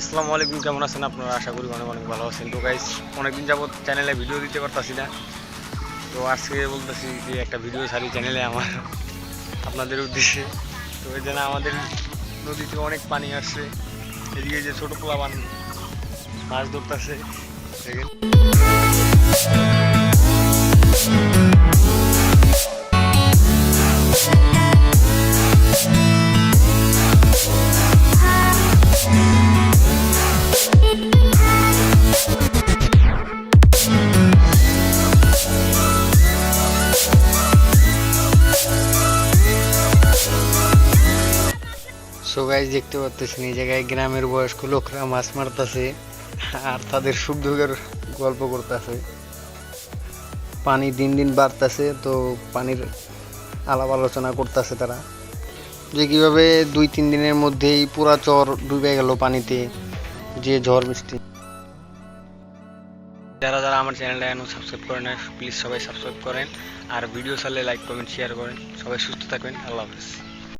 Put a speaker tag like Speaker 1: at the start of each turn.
Speaker 1: আসসালামু আলাইকুম, কেমন আছেন আপনারা? আশা করি অনেক অনেক ভালো আছেন। তো গাইস অনেকদিন যাবত চ্যানেলে ভিডিও দিতে পারতাছি না। তো আজকে বলতেছি যে একটা ভিডিও ছাড়ি চ্যানেলে আমার, আপনাদের উদ্দেশ্যে। তো এই জন্য আমাদের নদীতে অনেক পানি আসছে। এদিকে যে ছোটো পোলাবান মাছ ধরতেছে সো গাইজ দেখতে পাচ্ছেন এই জায়গায় গ্রামের বয়স্ক লোকরা মাছ মারতেছে আর তাদের সুখ দুঃখের গল্প করতেছে। পানি দিন দিন বাড়তেছে, তো পানির আলাপ আলোচনা করতেছে তারা। যে কীভাবে দুই তিন দিনের মধ্যেই পুরা চর ডুবে গেল পানিতে, যে ঝড় বৃষ্টি। যারা যারা আমার চ্যানেলটা এখনও সাবস্ক্রাইব করেন না প্লিজ সবাই সাবস্ক্রাইব করেন। আর ভিডিও চালে লাইক কমেন্ট শেয়ার করেন। সবাই সুস্থ থাকবেন, আল্লাহ হাফিজ।